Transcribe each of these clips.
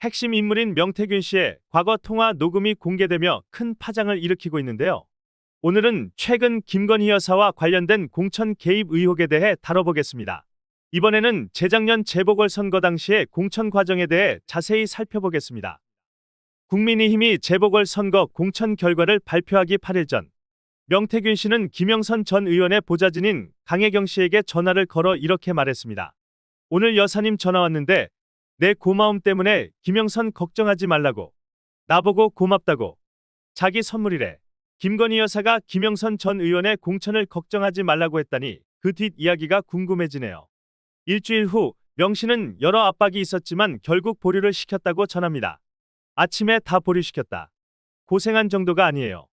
핵심 인물인 명태균 씨의 과거 통화 녹음이 공개되며 큰 파장을 일으키고 있는데요. 오늘은 최근 김건희 여사와 관련된 공천 개입 의혹에 대해 다뤄보겠습니다. 이번에는 재작년 재보궐선거 당시의 공천 과정에 대해 자세히 살펴보겠습니다. 국민의힘이 재보궐선거 공천 결과를 발표하기 8일 전 명태균 씨는 김영선 전 의원의 보좌진인 강혜경 씨에게 전화를 걸어 이렇게 말했습니다. 오늘 여사님 전화 왔는데 내 고마움 때문에 김영선 걱정하지 말라고 나보고 고맙다고 자기 선물이래. 김건희 여사가 김영선 전 의원의 공천을 걱정하지 말라고 했다니 그 뒷 이야기가 궁금해지네요. 일주일 후명 씨는 여러 압박이 있었지만 결국 보류를 시켰다고 전합니다. 아침에 다 보류시켰다. 고생한 정도가 아니에요.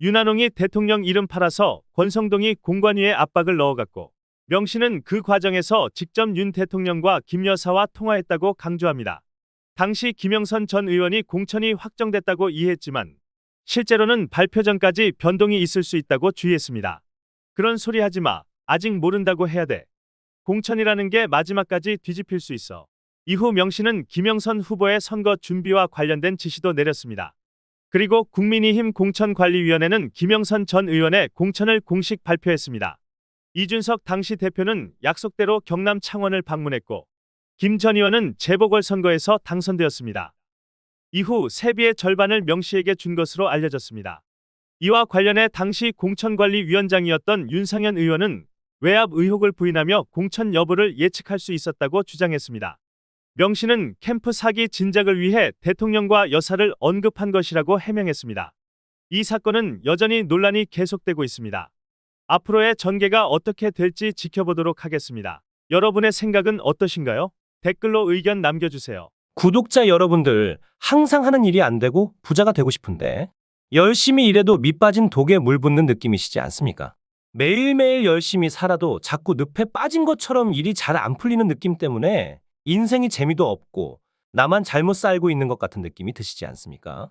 윤한홍이 대통령 이름 팔아서 권성동이 공관위에 압박을 넣어갔고 명 씨는 그 과정에서 직접 윤 대통령과 김 여사와 통화했다고 강조합니다. 당시 김영선 전 의원이 공천이 확정됐다고 이해했지만 실제로는 발표 전까지 변동이 있을 수 있다고 주의했습니다. 그런 소리 하지 마. 아직 모른다고 해야 돼. 공천이라는 게 마지막까지 뒤집힐 수 있어. 이후 명 씨는 김영선 후보의 선거 준비와 관련된 지시도 내렸습니다. 그리고 국민의힘 공천관리위원회는 김영선 전 의원의 공천을 공식 발표했습니다. 이준석 당시 대표는 약속대로 경남 창원을 방문했고 김 전 의원은 재보궐선거에서 당선되었습니다. 이후 세비의 절반을 명 씨에게 준 것으로 알려졌습니다. 이와 관련해 당시 공천관리위원장이었던 윤상현 의원은 외압 의혹을 부인하며 공천 여부를 예측할 수 있었다고 주장했습니다. 명 씨는 캠프 사기 진작을 위해 대통령과 여사를 언급한 것이라고 해명했습니다. 이 사건은 여전히 논란이 계속되고 있습니다. 앞으로의 전개가 어떻게 될지 지켜보도록 하겠습니다. 여러분의 생각은 어떠신가요? 댓글로 의견 남겨주세요. 구독자 여러분들, 항상 하는 일이 안 되고 부자가 되고 싶은데 열심히 일해도 밑 빠진 독에 물 붓는 느낌이시지 않습니까? 매일매일 열심히 살아도 자꾸 늪에 빠진 것처럼 일이 잘 안 풀리는 느낌 때문에 인생이 재미도 없고 나만 잘못 살고 있는 것 같은 느낌이 드시지 않습니까?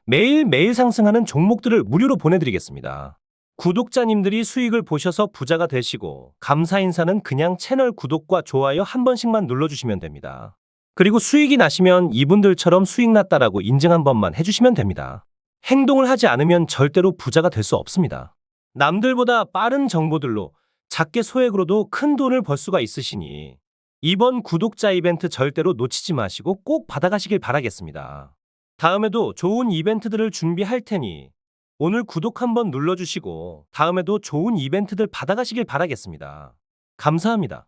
매일매일 상승하는 종목들을 무료로 보내드리겠습니다. 구독자님들이 수익을 보셔서 부자가 되시고 감사 인사는 그냥 채널 구독과 좋아요 한 번씩만 눌러주시면 됩니다. 그리고 수익이 나시면 이분들처럼 수익 났다라고 인증 한 번만 해주시면 됩니다. 행동을 하지 않으면 절대로 부자가 될 수 없습니다. 남들보다 빠른 정보들로 작게 소액으로도 큰 돈을 벌 수가 있으시니 이번 구독자 이벤트 절대로 놓치지 마시고 꼭 받아가시길 바라겠습니다. 다음에도 좋은 이벤트들을 준비할 테니 오늘 구독 한번 눌러주시고 다음에도 좋은 이벤트들 받아가시길 바라겠습니다. 감사합니다.